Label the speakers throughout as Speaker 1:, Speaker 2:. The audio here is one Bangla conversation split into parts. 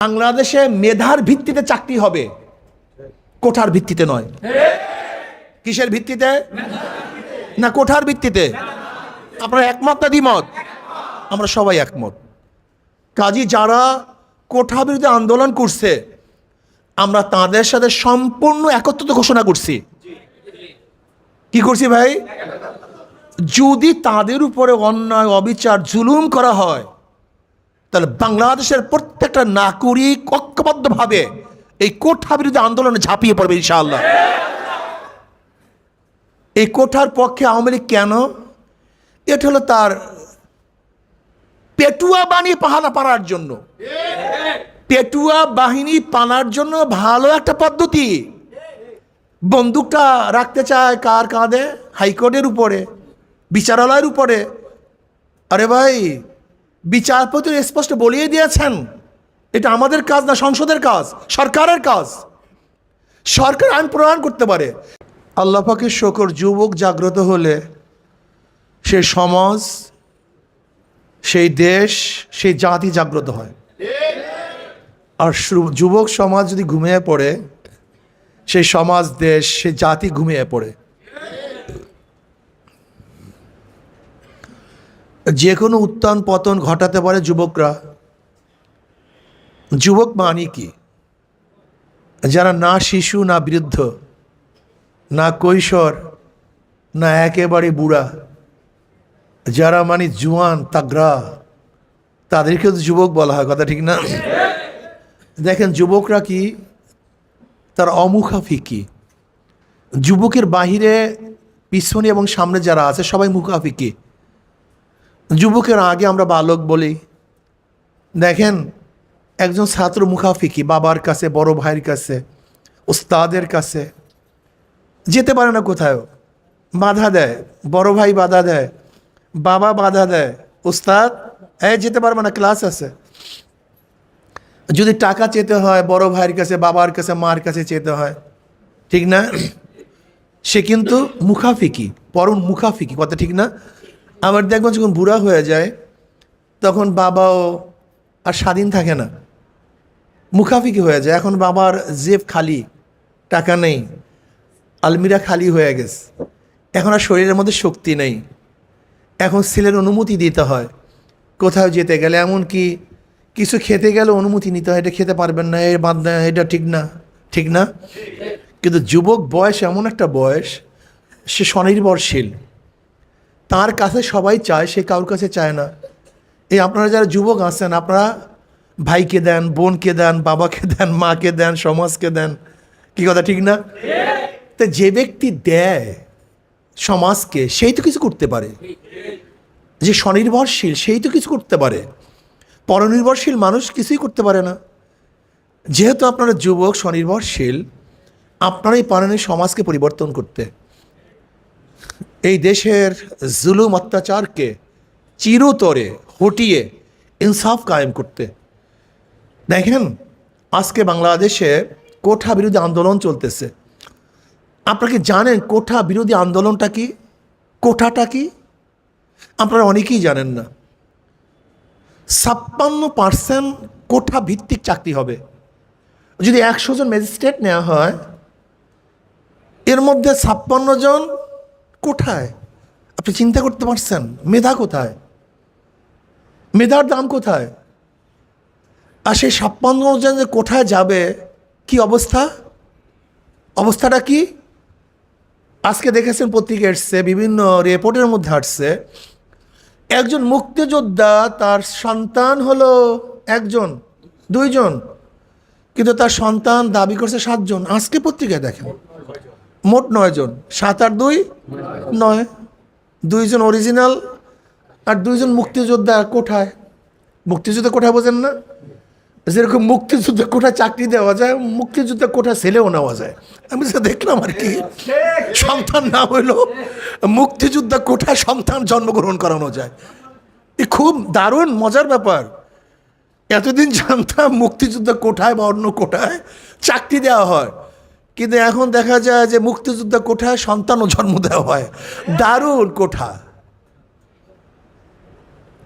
Speaker 1: বাংলাদেশে মেধার ভিত্তিতে চাকরি হবে, কোঠার ভিত্তিতে নয়। কিসের ভিত্তিতে? না, কোঠার ভিত্তিতে। আপনারা একমত না দ্বিমত? আমরা সবাই একমত। কাজী, যারা কোঠা বিরোধী আন্দোলন করছে, আমরা তাদের সাথে সম্পূর্ণ একত্রিত ঘোষণা করছি। কি করছি ভাই? যদি তাদের উপরে অন্যায়, অবিচার, জুলুম করা হয় তাহলে বাংলাদেশের প্রত্যেকটা নাগরিক ঐক্যবদ্ধভাবে এই কোঠা বিরোধী আন্দোলনে ঝাঁপিয়ে পড়বে, ইনশাআল্লাহ। এই কোঠার পক্ষে আওয়ামী লীগ কেন? এটা হলো তার পেটুয়া বানিয়ে পাহানা পাড়ার জন্য। পেটুয়া বাহিনী পানার জন্য ভালো একটা পদ্ধতি। বন্দুকটা রাখতে চায় কার কাঁধে? হাইকোর্টের উপরে, বিচারালয়ের উপরে। আরে ভাই বিচারপতি স্পষ্ট বলিয়ে দিয়েছেন, এটা আমাদের কাজ না সংসদের কাজ, সরকারের কাজ। সরকার আইন প্রণয়ন করতে পারে। আল্লাহ পাকের শকর যুবক জাগ্রত হলে সে সমাজ, সেই দেশ, সেই জাতি জাগ্রত হয়। আর যুবক সমাজ যদি ঘুমিয়ে পড়ে, সেই সমাজ, দেশ সে জাতি ঘুমিয়ে পড়ে। যে কোনো উত্থান পতন ঘটাতে পারে যুবকরা। যুবক মানে কি? যারা না শিশু, না বৃদ্ধ, না কৈশোর, না একেবারে বুড়া, যারা মানে জুয়ান, তাগড়া তাদেরকে তো যুবক বলা হয়, কথা ঠিক না? দেখেন, যুবকরা কি? তার অমুখাফিকি যুবকের বাহিরে, পিছনে এবং সামনে যারা আছে, সবাই মুখাফিকি যুবকের আগে আমরা বালক বলি। দেখেন, একজন ছাত্র মুখাফিকি বাবার কাছে, বড় ভাইয়ের কাছে, ওস্তাদের কাছে, যেতে পারে না কোথাও বাধা দেয়, বড় ভাই বাধা দেয়, বাবা বাধা দেয়, ওস্তাদ, এই, যেতে পারবে না, ক্লাস আছে। যদি টাকা চেতে হয়, বড় ভাইয়ের কাছে, বাবার কাছে, মার কাছে চেতে হয়, ঠিক না? সে কিন্তু মুখাফিকি, পরম মুখাফিকি, কথা ঠিক না? আবার দেখবেন যখন বুড়া হয়ে যায়, তখন বাবাও আর স্বাধীন থাকে না। মুখাফিকি হয়ে যায়। এখন বাবার জেব খালি, টাকা নেই, আলমিরা খালি হয়ে গেছে। এখন আর শরীরের মধ্যে শক্তি নেই। এখন ছেলের অনুমতি দিতে হয়। কোথাও যেতে গেলে এমনকি কিছু খেতে গেলে অনুমতি নিতে হয়। এটা খেতে পারবেন না, এর বাদ না, এটা ঠিক না ঠিক না। কিন্তু যুবক বয়স এমন একটা বয়স, সে স্বনির্ভরশীল। তার কাছে সবাই চায়, সে কারোর কাছে চায় না। এই আপনারা যারা যুবক আছেন, আপনারা ভাইকে দেন, বোনকে দেন, বাবাকে দেন, মাকে দেন, সমাজকে দেন, কি কথা, ঠিক না? তা যে ব্যক্তি দেয় সমাজকে, সেই তো কিছু করতে পারে। যে স্বনির্ভরশীল, সেই তো কিছু করতে পারে। পরনির্ভরশীল মানুষ কিছুই করতে পারে না। যেহেতু আপনারা যুবক, স্বনির্ভরশীল, আপনারাই পারেন সমাজকে পরিবর্তন করতে। এই দেশের জুলুম অত্যাচারকে চিরতরে হটিয়ে ইনসাফ কায়েম করতে। দেখেন, আজকে বাংলাদেশে কোঠা বিরোধী আন্দোলন চলতেছে। আপনারা কি জানেন কোঠা বিরোধী আন্দোলনটা কি? কোঠাটা কি? আপনারা অনেকেই জানেন না। ছাপ্পান্ন পার্সেন্ট কোঠা ভিত্তিক চাকরি হবে। যদি একশো জন ম্যাজিস্ট্রেট নেওয়া হয়, এর মধ্যে ছাপ্পান্ন জন কোথায়? আপনি চিন্তা করতে পারছেন, মেধা কোথায়? মেধার দাম কোথায়? আর সেই ছাপ্পান্ন জন যে কোথায় যাবে, কি অবস্থা? অবস্থাটা কি? আজকে দেখেছেন পত্রিকা এসছে, বিভিন্ন রিপোর্টের মধ্যে আসছে, একজন মুক্তিযোদ্ধা তার সন্তান হলো একজন, দুইজন, কিন্তু তার সন্তান দাবি করছে সাতজন। আজকে পত্রিকায় দেখেন। মোট নয়জন সাত আর দুই? নয়। দুইজন অরিজিনাল আর দুইজন মুক্তিযোদ্ধা কোঠায়। মুক্তিযুদ্ধ কোঠায় বোঝেন না? যেরকম মুক্তিযুদ্ধ কোঠা চাকরি দেওয়া যায়, মুক্তিযুদ্ধ কোঠা ছেলেও নেওয়া যায়। আমি যা দেখলাম আর কি, সন্তান না হইলেও মুক্তিযোদ্ধা কোঠায় সন্তান জন্মগ্রহণ করানো যায়। এ খুব দারুণ, মজার ব্যাপার। এতদিন জানতাম মুক্তিযুদ্ধ কোঠায় বা অন্য কোঠায় চাকরি দেওয়া হয়। কিন্তু এখন দেখা যায় যে মুক্তিযোদ্ধা কোঠায় সন্তানও জন্ম দেওয়া হয়। দারুণ কোঠা।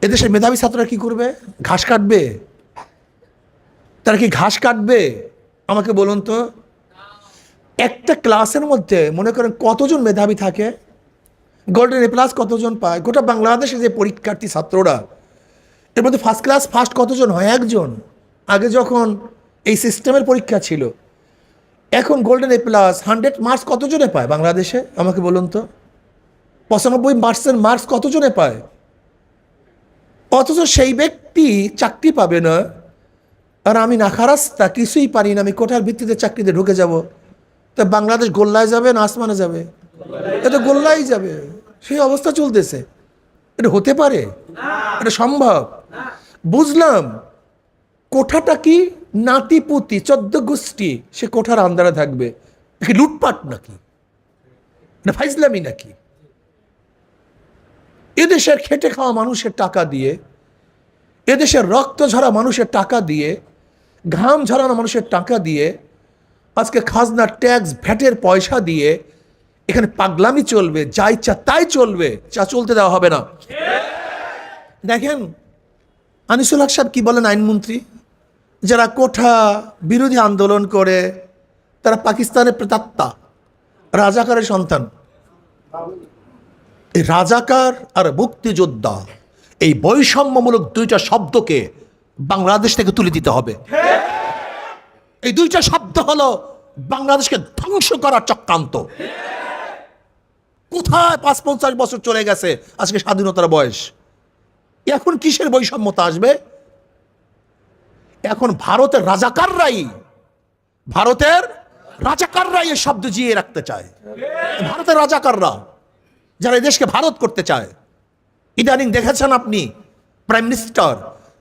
Speaker 1: এদেশের মেধাবী ছাত্ররা কি করবে? ঘাস কাটবে? তারা কি ঘাস কাটবে? আমাকে বলুন তো। একটা ক্লাসের মধ্যে মনে করেন কতজন মেধাবী থাকে? গোল্ডেন এ প্লাস কতজন পায়? গোটা বাংলাদেশে যে পরীক্ষার্থী ছাত্ররা, এর মধ্যে ফার্স্ট ক্লাস ফার্স্ট কতজন হয়? একজন। আগে যখন এই সিস্টেমের পরীক্ষা ছিল এখন golden A plus hundred marks কতজনে পায় বাংলাদেশে? আমাকে বলুন তো। পঁচানব্বই পার্সেন্ট মার্কস কতজনে পায়? অথচ সেই ব্যক্তি চাকরি পাবে না, আর আমি নাখারাস্তা কিছুই পারি না, আমি কোঠার ভিত্তিতে চাকরিতে ঢুকে যাব। তা বাংলাদেশ গোল্লায় যাবে না আসমানে যাবে? এটা গোল্লাই যাবে। সেই অবস্থা চলতেছে। এটা হতে পারে? এটা সম্ভব? বুঝলাম। কোঠাটা কি নাতিপুতি, চোদ্দ গোষ্ঠী, সে কোঠার আন্দারে থাকবে। এ কি লুটপাট নাকি? না ফাইজলামি নাকি? এদেশের খেটে খাওয়া মানুষের টাকা দিয়ে, এদেশের রক্ত ঝরা মানুষের টাকা দিয়ে, ঘাম ঝরানো মানুষের টাকা দিয়ে, আজকে খাজনা ট্যাক্স, ভ্যাটের পয়সা দিয়ে, এখানে পাগলামি চলবে, যা ইচ্ছা তাই চলবে, যা চলতে দেওয়া হবে না। দেখেন, আনিসুল হক সাহেব কি বলেন আইনমন্ত্রী? যারা কোঠা বিরোধী আন্দোলন করে, তারা পাকিস্তানের প্রেতাত্মা, রাজাকারের সন্তান। এই রাজাকার আর মুক্তিযোদ্ধা, এই বৈষম্যমূলক দুইটা শব্দকে বাংলাদেশ থেকে তুলে দিতে হবে। এই দুইটা শব্দ হলো বাংলাদেশকে ধ্বংস করার চক্রান্ত। কোথায় পাঁচ পঞ্চাশ বছর চলে গেছে আজকে স্বাধীনতার বয়স? এখন কিসের বৈষম্যতা আসবে? এখন ভারতের রাজাকাররাই ভারতের রাজাকাররাই এই শব্দ জিয়ে রাখতে চায়। ভারতের রাজাকাররা যারা দেশকে ভারত করতে চায়। ইদানিং দেখেছেন আপনি, প্রাইম মিনিস্টার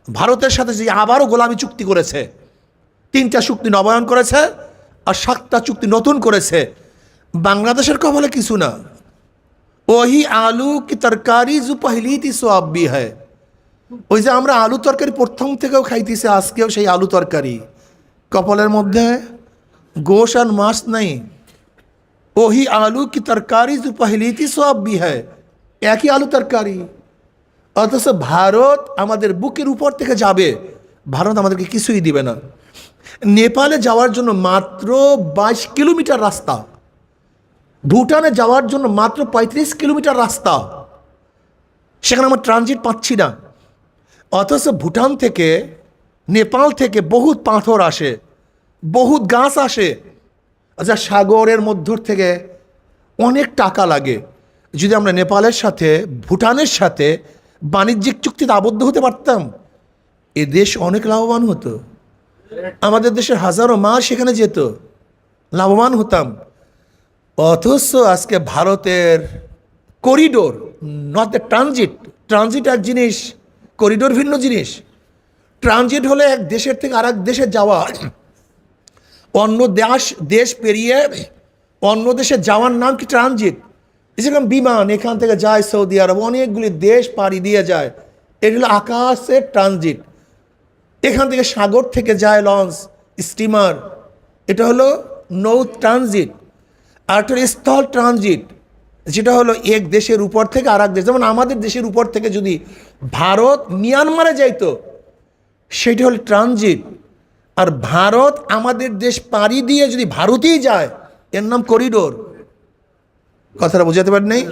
Speaker 1: ভারতের সাথে যে আবারও গোলামি চুক্তি করেছে, তিনটা চুক্তি নবায়ন করেছে আর সাতটা চুক্তি নতুন করেছে। বাংলাদেশের কবলে কিছু না। ওহি আলু কি তরকারি জু পহলি তি সোয়াব্বি হয় ওই যে আমরা আলু তরকারি প্রথম থেকেও খাইতেছি, আজকেও সেই আলু তরকারি। কপালের মধ্যে গোশ আর মাছ নেই। ওহি আলু কি তরকারি যে পহলি সব বি একই আলু তরকারি। অথচ ভারত আমাদের বুকের উপর থেকে যাবে, ভারত আমাদেরকে কিছুই দিবে না। নেপালে যাওয়ার জন্য মাত্র বাইশ কিলোমিটার রাস্তা। ভুটানে যাওয়ার জন্য মাত্র পঁয়ত্রিশ কিলোমিটার রাস্তা। সেখানে আমরা ট্রানজিট পাচ্ছি না। অথচ ভুটান থেকে, নেপাল থেকে বহুত পাথর আসে, বহুত গাছ আসে আচ্ছা সাগরের মধ্য থেকে অনেক টাকা লাগে। যদি আমরা নেপালের সাথে, ভুটানের সাথে বাণিজ্যিক চুক্তিতে আবদ্ধ হতে পারতাম, এ দেশ অনেক লাভবান হতো। আমাদের দেশের হাজারো মাস সেখানে যেত, লাভবান হতাম। অথচ আজকে ভারতের corridor, not the transit transit এক জিনিস করিডোর ভিন্ন জিনিস। ট্রানজিট হলে এক দেশের থেকে আরেক দেশে যাওয়া। অন্য দেশ দেশ পেরিয়ে অন্য দেশে যাওয়ার নাম কি ট্রানজিট? যেরকম বিমান, এখান থেকে যায় সৌদি আরব, অনেকগুলি দেশ পাড়ি দিয়ে যায়। এটা হলো আকাশের ট্রানজিট। এখান থেকে সাগর থেকে যায় লঞ্চ, স্টিমার। এটা হলো নৌ ট্রানজিট। আর একটা স্থল ট্রানজিট। যেটা হলো এক দেশের উপর থেকে আর দেশ। যেমন আমাদের দেশের উপর থেকে যদি ভারত মিয়ানমারে যাইতো, সেটা হলো ট্রানজিট। আর ভারত আমাদের দেশ পাড়ি দিয়ে যদি ভারতেই যায়, এর নাম করিডোর। কথাটা বোঝাতে পারেন নাই?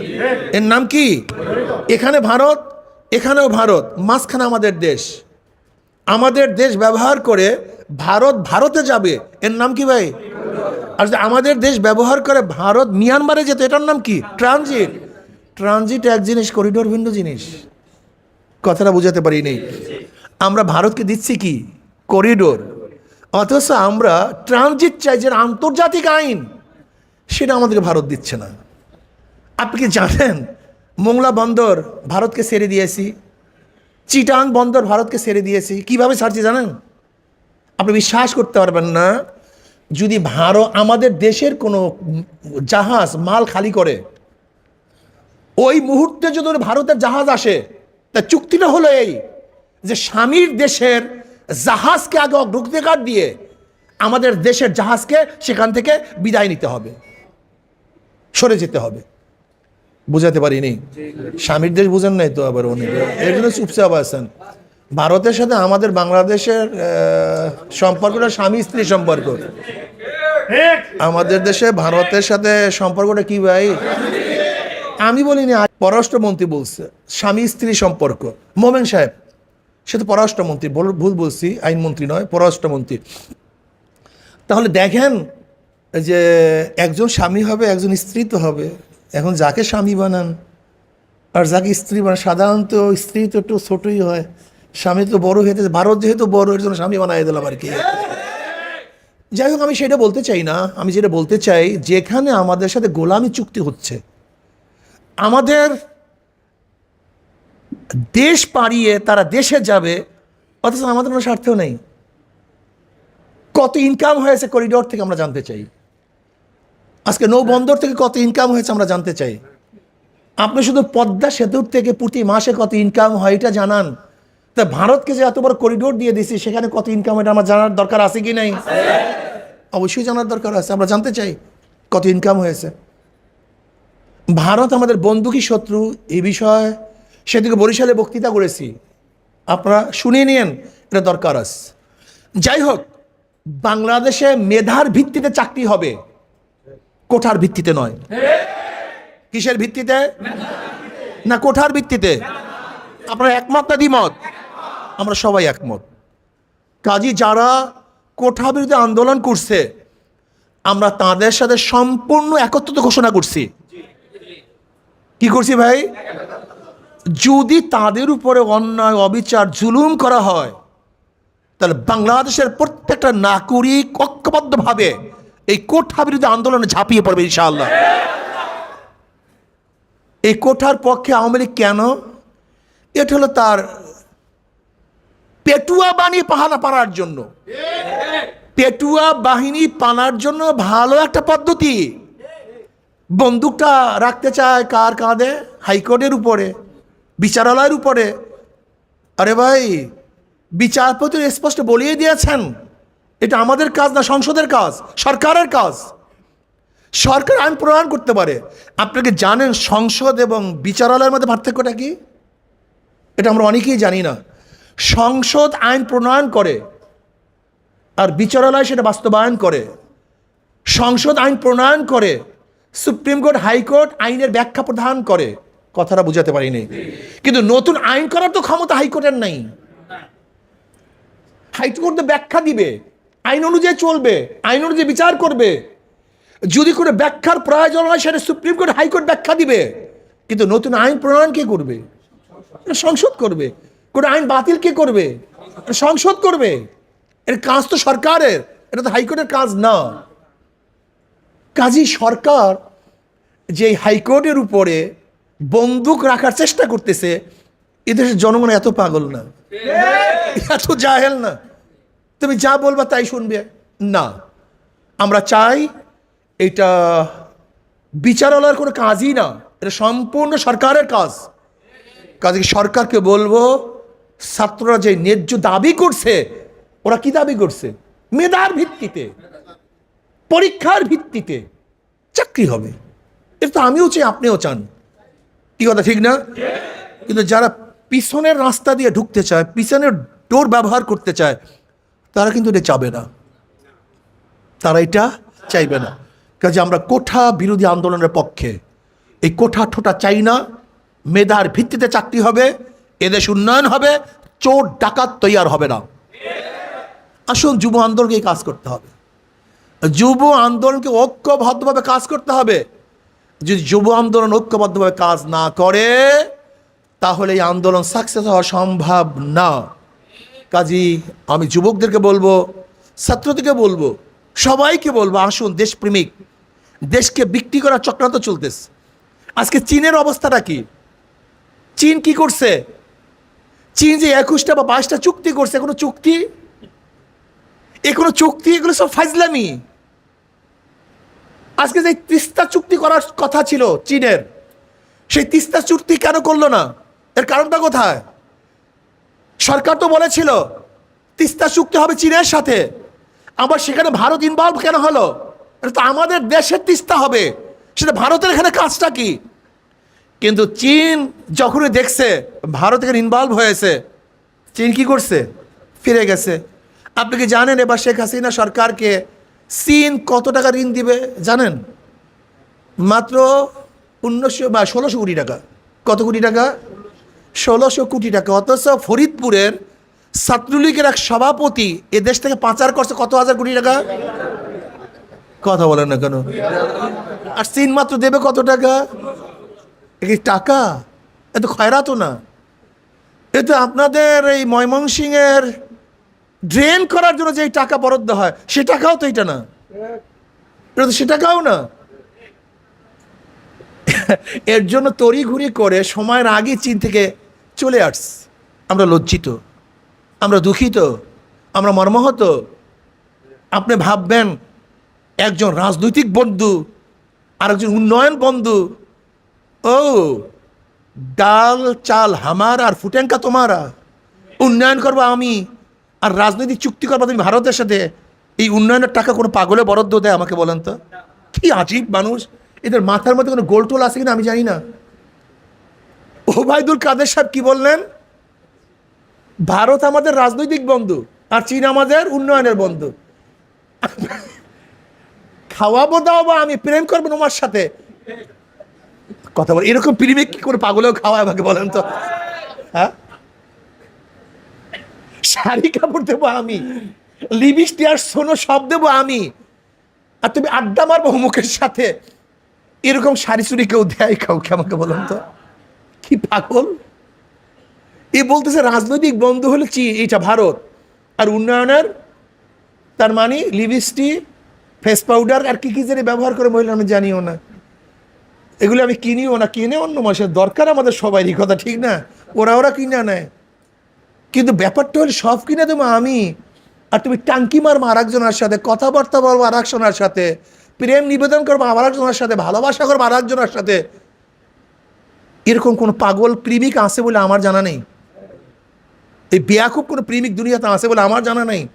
Speaker 1: এর নাম কি? এখানে ভারত, এখানেও ভারত, মাঝখানে আমাদের দেশ। আমাদের দেশ ব্যবহার করে ভারত ভারতে যাবে। এর নাম কি ভাই? আর আমাদের দেশ ব্যবহার করে ভারত, মিয়ানমারে যেত, এটার নাম কি? ট্রানজিট। ট্রানজিট এক জিনিস, করিডোর ভিন্ন জিনিস। কথাটা বোঝাতে পারি নেই। আমরা ভারতকে দিচ্ছি কি? করিডোর। অথচ আমরা ট্রানজিট চাই যে আন্তর্জাতিক আইন। সেটা আমাদেরকে ভারত দিচ্ছে না। আপনি কি জানেন? মোংলা বন্দর ভারতকে ছেড়ে দিয়েছি। চিটাং বন্দর ভারতকে ছেড়ে দিয়েছি। কীভাবে ছাড়ছি জানেন? আপনি বিশ্বাস করতে পারবেন না। যদি ভারত আমাদের দেশের কোনো জাহাজ, মাল খালি করে, ওই মুহূর্তে যদি ভারতের জাহাজ আসে, তা চুক্তিটা হলো এই যে স্বামীর দেশের জাহাজকে আগে অগ্রাধিকার দিয়ে আমাদের দেশের জাহাজকে সেখান থেকে বিদায় নিতে হবে, সরে যেতে হবে। বুঝাতে পারিনি? স্বামীর দেশ বুঝেন নাই তো আবার অনেকে এর জন্য চুপচাপ ভারতের সাথে আমাদের বাংলাদেশের সম্পর্কটা স্বামী স্ত্রী সম্পর্ক। আমাদের দেশে ভারতের সাথে সম্পর্কটা কি ভাই? আমি বলিনি পররাষ্ট্রমন্ত্রী বলছে, স্বামী স্ত্রী সম্পর্ক। মোমেন সাহেব, সে তো পররাষ্ট্রমন্ত্রী ভুল বলছি, আইনমন্ত্রী নয়, পররাষ্ট্রমন্ত্রী। তাহলে দেখেন যে একজন স্বামী হবে, একজন স্ত্রী তো হবে। এখন যাকে স্বামী বানান, আর যাকে স্ত্রী বানান, সাধারণত স্ত্রী তো একটু ছোটই হয়। স্বামী তো বড় হয়েছে ভারত যেহেতু বড়, এর জন্য স্বামী বানাই দিলাম আর কি। যাই হোক, আমি সেটা বলতে চাই না। আমি যেটা বলতে চাই, যেখানে আমাদের সাথে গোলামি চুক্তি হচ্ছে, আমাদের দেশ পাড়িয়ে তারা দেশে যাবে, অথচ আমাদের কোনো স্বার্থ নেই। কত ইনকাম হয়েছে করিডোর থেকে আমরা জানতে চাই। আজকে নৌবন্দর থেকে কত ইনকাম হয়েছে আমরা জানতে চাই। আপনি শুধু পদ্মা সেতুর থেকে প্রতি মাসে কত ইনকাম হয় এটা জানান। তা ভারতকে যে এত বড় করিডোর দিয়ে দিছি সেখানে কত ইনকাম এটা আমার জানার দরকার আছে কি নাই? অবশ্যই জানার দরকার আছে, আমরা জানতে চাই কত ইনকাম হয়েছে। ভারত আমাদের বন্ধু কি শত্রু, এই বিষয়ে সেদিকে বরিশালে বক্তৃতা করেছি। আপনারা শুনিয়ে নিন এটা দরকার আছে। যাই হোক, বাংলাদেশে মেধার ভিত্তিতে চাকরি হবে, কোঠার ভিত্তিতে নয়। কিসের ভিত্তিতে? না কোঠার ভিত্তিতে। আপনার একমত না দ্বিমত? আমরা সবাই একমত। কাজী, যারা কোঠা বিরোধী আন্দোলন করছে, আমরা তাদের সাথে সম্পূর্ণ একত্রিত ঘোষণা করছি। কি করছি ভাই? যদি তাদের উপরে অন্যায়, অবিচার, জুলুম করা হয়, তাহলে বাংলাদেশের প্রত্যেকটা নাগরিক ঐক্যবদ্ধভাবে এই কোঠা বিরোধী আন্দোলনে ঝাঁপিয়ে পড়বে ইনশাআল্লাহ। এই কোঠার পক্ষে আওয়ামী লীগ কেন? এটা হলো তার পেটুয়া বানিয়ে পাহানা পাড়ার জন্য। পেটুয়া বাহিনী পানার জন্য ভালো একটা পদ্ধতি। বন্দুকটা রাখতে চায় কার কাঁধে? হাইকোর্টের উপরে, বিচারালয়ের উপরে। আরে ভাই, বিচারপতি স্পষ্ট বলিয়ে দিয়েছেন, এটা আমাদের কাজ না সংসদের কাজ, সরকারের কাজ। সরকার আইন প্রণয়ন করতে পারে। আপনাকে জানেন সংসদ এবং বিচারালয়ের মধ্যে পার্থক্যটা কি? এটা আমরা অনেকেই জানি না। সংসদ আইন প্রণয়ন করে, আর বিচারালয় সেটা বাস্তবায়ন করে। সংসদ আইন প্রণয়ন করে, সুপ্রিম কোর্ট হাইকোর্ট আইনের ব্যাখ্যা প্রদান করে। কথাটা বুঝাতে পারিনি। কিন্তু নতুন আইন করার তো ক্ষমতা হাইকোর্টের নাই। হাইকোর্ট তো ব্যাখ্যা দিবে, আইন অনুযায়ী চলবে, আইন অনুযায়ী বিচার করবে। যদি কোনো ব্যাখ্যার প্রয়োজন হয়, সেটা সুপ্রিম কোর্ট হাইকোর্ট ব্যাখ্যা দিবে। কিন্তু নতুন আইন প্রণয়ন কে করবে? সংসদ করবে। কোনো আইন বাতিল কে করবে? সংসদ করবে? এর কাজ তো সরকারের। এটা তো হাইকোর্টের কাজ না। কাজী সরকার যে হাইকোর্টের উপরে বন্দুক রাখার চেষ্টা করতেছে এদেশের জনগণ এত পাগল না। এত জাহেল না। তুমি যা বলবা তাই শুনবে। না। আমরা চাই এটা বিচারালয়ের কোনো কাজই না। এটা সম্পূর্ণ সরকারের কাজ। কাজে সরকারকে বলব ছাত্ররা যে ন্যায্য দাবি করছে, ওরা কি দাবি করছে? মেধার ভিত্তিতে, পরীক্ষার ভিত্তিতে চাকরি হবে। এটা তো আমিও চাই, আপনিও চান। কি কথা, ঠিক না? কিন্তু যারা পিছনের রাস্তা দিয়ে ঢুকতে চায়, পিছনের ডোর ব্যবহার করতে চায়, তারা কিন্তু এটা চাবে না। তারা এটা চাইবে না। কাজে আমরা কোঠা বিরোধী আন্দোলনের পক্ষে, এই কোঠা ঠোঁটা চাই না। মেধার ভিত্তিতে চাকরি হবে এদেশ উন্নয়ন হবে, চোর, ডাকাত তৈয়ার হবে না। আসুন যুব আন্দোলনকে কাজ করতে হবে। যুব আন্দোলনকে ঐক্যবদ্ধভাবে কাজ করতে হবে। যদি যুব আন্দোলন ঐক্যবদ্ধভাবে কাজ না করে, তাহলে এই আন্দোলন সাকসেস হওয়া সম্ভব না। কাজী, আমি যুবকদেরকে বলব, ছাত্রদেরকে বলব, সবাইকে বলব, আসুন দেশপ্রেমিক, দেশকে বিক্রি করার চক্রান্ত চলতেছে। আজকে চীনের অবস্থাটা কি? চীন কি করছে? চীন যে একুশটা বা বাইশটা চুক্তি করছে কোনো চুক্তি? এ কোনো চুক্তি? এগুলো সব ফাজলামি। আজকে যে তিস্তা চুক্তি করার কথা ছিল চীনের, সেই তিস্তা চুক্তি কেন করল না? এর কারণটা কোথায়? সরকার তো বলেছিল, তিস্তা চুক্তি হবে চীনের সাথে। আবার সেখানে ভারত ইনভলভ কেন হলো? এটা তো আমাদের দেশের তিস্তা হবে। সেটা ভারতের এখানে কাজটা কি? কিন্তু চীন যখনই দেখছে, ভারত এখানে ইনভলভ হয়েছে, চীন কি করছে? ফিরে গেছে। আপনি কি জানেন এবার শেখ হাসিনা সরকারকে চীন কত টাকা ঋণ দিবে জানেন? মাত্র উনিশশো বা ষোলোশো কোটি টাকা। কত কোটি টাকা? ষোলোশো কোটি টাকা। অথচ ফরিদপুরের ছাত্রলীগের এক সভাপতি এ দেশ থেকে পাচার করছে কত হাজার কোটি টাকা? কথা বলেন না কেন? আর চীন মাত্র দেবে কত টাকা? এ কি টাকা? এ তো খয়রাতও না। এ তো আপনাদের এই ময়মনসিংহের ড্রেন করার জন্য যে টাকা বরাদ্দ হয়, সে টাকাও তো এটা না। এটা তো সে টাকাও না। এর জন্য তড়িঘড়ি করে সময়ের আগে চীন থেকে চলে আস। আমরা লজ্জিত, আমরা দুঃখিত, আমরা মর্মাহত। আপনি ভাববেন, একজন রাজনৈতিক বন্ধু আর একজন উন্নয়ন বন্ধু ও, ডাল, চাল, হামার আর ফুটেঙ্কা তোমারা। উন্নয়ন করব আমি আর রাজনৈতিক চুক্তি করব তুমি ভারতের সাথে। এই উন্নয়নের টাকা কোনো পাগলে বরাদ্দ দেয় আমাকে বলেন তো? কি আজীব মানুষ। এদের মাথার মধ্যে কোনো গোলটোল আছে কিনা আমি জানি না। ওবায়দুল কাদের সাহেব কি বললেন? ভারত আমাদের রাজনৈতিক বন্ধু আর চীন আমাদের উন্নয়নের বন্ধু। খাওয়াবো দাওয়াবো আমি প্রেম করব তোমার সাথে। কথা বলে। এরকম প্রেমে কি করে পাগলেও খাওয়া আমাকে বলেন তো? হ্যাঁ? শাড়ি কাপড় দেবো আমি, লিপস্টিক আর সোনো সব দেবো আমি। আর তুমি আড্ডা মারবো মুখের সাথে। এরকম শাড়ি চুরি কেউ দেয় কাউকে আমাকে বলুন তো? কি পাগল? এ বলতেছে রাজনৈতিক বন্ধু হলো চীন এটা ভারত। আর উন্নয়নের, তার মানে লিপস্টিক, ফেস পাউডার, আর কি কি জানি ব্যবহার করে মহিলা আমি জানিও না। এগুলো আমি কিনিও না, কিনে অন্য মাসের দরকার আমাদের সবারই, কথা ঠিক না? ওরা ওরা কিনে নেয়। কিন্তু ব্যাপারটা হলো সব কিনে দেবো আমি। আর তুমি টাঙ্কি মারবো আর একজনের সাথে, কথাবার্তা বলব আর একজনের সাথে, প্রেম নিবেদন করব আর একজনের সাথে, ভালোবাসা করব আর একজনের সাথে। এরকম কোনো পাগল প্রেমিক আছে বলে আমার জানা নেই। এই বেয়াকুব কোনো প্রেমিক দুনিয়াতে আছে বলে আমার জানা নেই।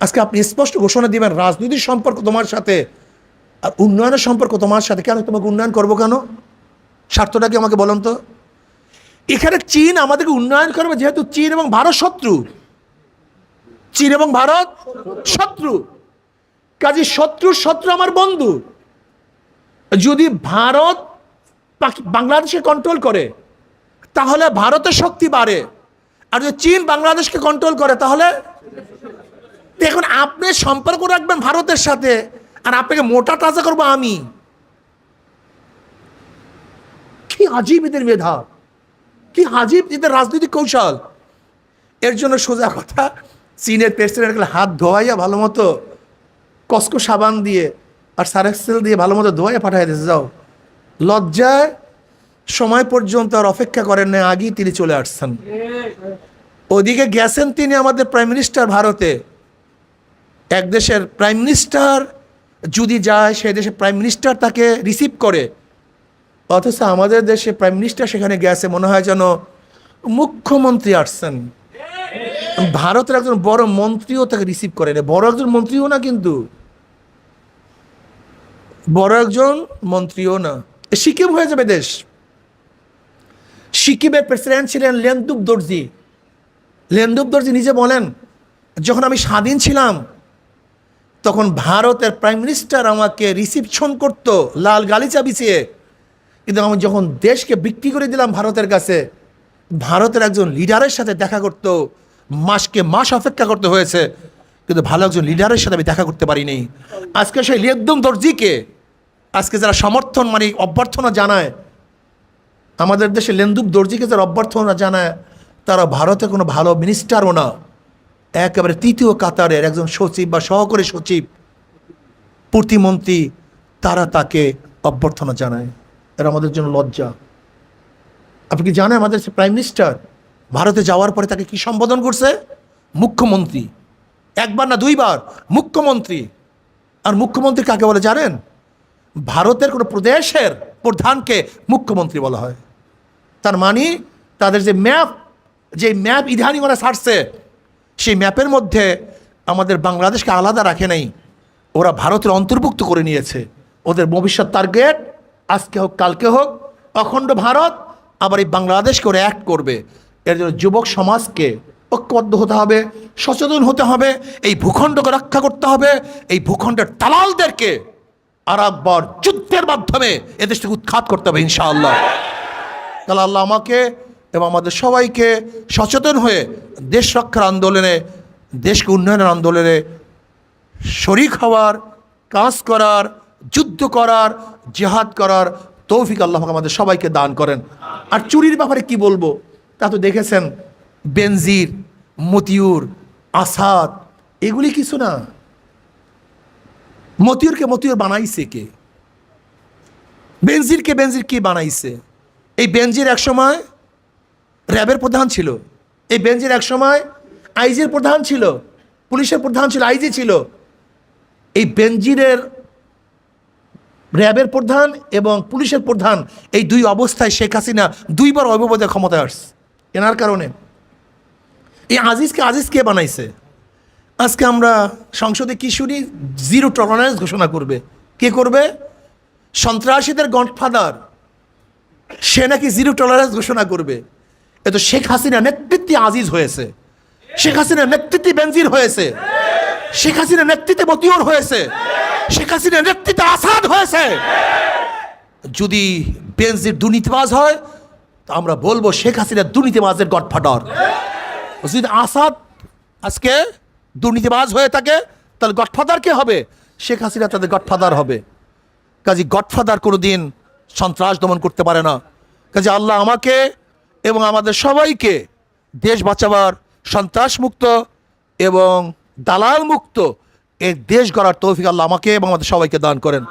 Speaker 1: আজকে আপনি স্পষ্ট ঘোষণা দিবেন রাজনৈতিক সম্পর্ক তোমার সাথে। আর উন্নয়নের সম্পর্ক তোমার সাথে কেন? তোমাকে উন্নয়ন করব কেন? স্বার্থটা কি আমাকে বলুন তো? এখানে চীন আমাদেরকে উন্নয়ন করবে যেহেতু চীন এবং ভারত শত্রু। চীন এবং ভারত শত্রু। কাজে শত্রু শত্রু আমার বন্ধু। যদি ভারত বাংলাদেশকে কন্ট্রোল করে, তাহলে ভারতের শক্তি বাড়ে। আর যদি চীন বাংলাদেশকে কন্ট্রোল করে, তাহলে দেখুন, আপনি সম্পর্ক রাখবেন ভারতের সাথে। আর আপনাকে মোটা টাচা করব আমি। কি আজীব এদের মেধা। কি আজীব এদের রাজনৈতিক কৌশল। এর জন্য সোজা কথা, চীনের প্রেসিডেন্ট হাত ধোয়াইয়া ভালো মতো কসকো সাবান দিয়ে আর সারেক্সেল দিয়ে ভালো মতো ধোয়াইয়া পাঠাই দিয়েছে যাও। লজ্জায় সময় পর্যন্ত আর অপেক্ষা করেন না আগেই তিনি চলে আসছেন। ওদিকে গেছেন তিনি আমাদের প্রাইম মিনিস্টার ভারতে। এক দেশের প্রাইম মিনিস্টার যদি যায়, সে দেশের প্রাইম মিনিস্টার তাকে রিসিভ করে। অথচ আমাদের দেশে প্রাইম মিনিস্টার সেখানে গেছে, মনে হয় যেন মুখ্যমন্ত্রী আসছেন। ভারতের একজন বড় মন্ত্রীও তাকে রিসিভ করে। না বড় একজন মন্ত্রীও না কিন্তু। বড় একজন মন্ত্রীও না। সিকিম হয়ে যাবে দেশ। সিকিমের প্রেসিডেন্ট ছিলেন লেন্দুপ দর্জি। লেন্দুপ দর্জি নিজে বলেন, যখন আমি স্বাধীন ছিলাম তখন ভারতের প্রাইম মিনিস্টার আমাকে রিসিপশন করত লাল গালিচা বিছিয়ে। কিন্তু আমি যখন দেশকে বিক্রি করে দিলাম ভারতের কাছে, ভারতের একজন লিডারের সাথে দেখা করতো, মাসকে মাস অপেক্ষা করতে হয়েছে, কিন্তু ভালো একজন লিডারের সাথে আমি দেখা করতে পারিনি। আজকে সেই লেকদম দর্জিকে, আজকে যারা সমর্থন মানে অভ্যর্থনা জানায়, আমাদের দেশে লেন্দুপ দর্জিকে যারা অভ্যর্থনা জানায়, তারা ভারতে কোনো ভালো মিনিস্টারও না। একেবারে তৃতীয় কাতারের একজন সচিব বা সহকারী সচিব, প্রতিমন্ত্রী, তারা তাকে অভ্যর্থনা জানায়। এরা আমাদের জন্য লজ্জা। আপনি কি জানেন আমাদের প্রাইম মিনিস্টার ভারতে যাওয়ার পরে তাকে কি সম্বোধন করছে? মুখ্যমন্ত্রী। একবার না দুইবার, মুখ্যমন্ত্রী। আর মুখ্যমন্ত্রী কাকে বলে জানেন? ভারতের কোনো প্রদেশের প্রধানকে মুখ্যমন্ত্রী বলা হয়। তার মানে তাদের যে ম্যাপ যে ম্যাপ ইধানি ওরা ছাড়ছে সেই ম্যাপের মধ্যে আমাদের বাংলাদেশকে আলাদা রাখে নাই। ওরা ভারতের অন্তর্ভুক্ত করে নিয়েছে। ওদের ভবিষ্যৎ টার্গেট আজকে হোক, কালকে হোক, অখণ্ড ভারত, আবার এই বাংলাদেশকে ওরা অ্যাক্ট করবে। এর জন্য যুবক সমাজকে ঐক্যবদ্ধ হতে হবে, সচেতন হতে হবে, এই ভূখণ্ডকে রক্ষা করতে হবে, এই ভূখণ্ডের তালালদেরকে আর একবার যুদ্ধের মাধ্যমে এদেশ থেকে উৎখাত করতে হবে ইনশাআল্লাহ। তাহলে আল্লাহ আমাকে এবং আমাদের সবাইকে সচেতন হয়ে দেশ রক্ষার আন্দোলনে, দেশকে উন্নয়নের আন্দোলনে শরিক হওয়ার, কাজ করার, যুদ্ধ করার, জেহাদ করার তৌফিক আল্লাহ আমাদের সবাইকে দান করেন। আর চুরির ব্যাপারে কি বলব? তা তো দেখেছেন, বেনজির, মতিউর, আসাদ, এগুলি কিছু না। মতিউরকে মতিউর বানাইছে কে? বেনজিরকে বেনজির কে বানাইছে? এই বেনজির একসময় র্যাবের প্রধান ছিল। এই বেনজির একসময় আইজির প্রধান ছিল, পুলিশের প্রধান ছিল, আইজি ছিল। এই বেঞ্জিরের র্যাবের প্রধান এবং পুলিশের প্রধান এই দুই অবস্থায় শেখ হাসিনা দুইবার অববোধে ক্ষমতায় আসছে। এনার কারণে। এই আজিজকে আজিজ কে বানাইছে? আজকে আমরা সংসদে কি শুনি? জিরো টলারেন্স ঘোষণা করবে। কে করবে? সন্ত্রাসীদের গডফাদার। সে নাকি জিরো টলারেন্স ঘোষণা করবে। এ তো শেখ হাসিনা নেতৃত্বে আজিজ হয়েছে। শেখ হাসিনার নেতৃত্বে বেনজির হয়েছে। শেখ হাসিনার নেতৃত্বে মতিউর হয়েছে। শেখ হাসিনার নেতৃত্বে আসাদ হয়েছে। যদি বেনজির দুর্নীতিবাজ হয়, তো আমরা বলব শেখ হাসিনা দুর্নীতিবাজের গডফাদার। যদি আসাদ আজকে দুর্নীতিবাজ হয়ে থাকে, তাহলে গডফাদার কে হবে? শেখ হাসিনা তাদের গডফাদার হবে। কাজী গডফাদার কোনো দিন সন্ত্রাস দমন করতে পারে না। কাজে আল্লাহ আমাকে এবং আমাদের সবাইকে দেশ বাঁচাবার সন্ত্রাসমুক্ত এবং দালাল মুক্ত এর দেশ গড়ার তৌফিক আল্লাহ আমাকে এবং আমাদের সবাইকে দান করেন।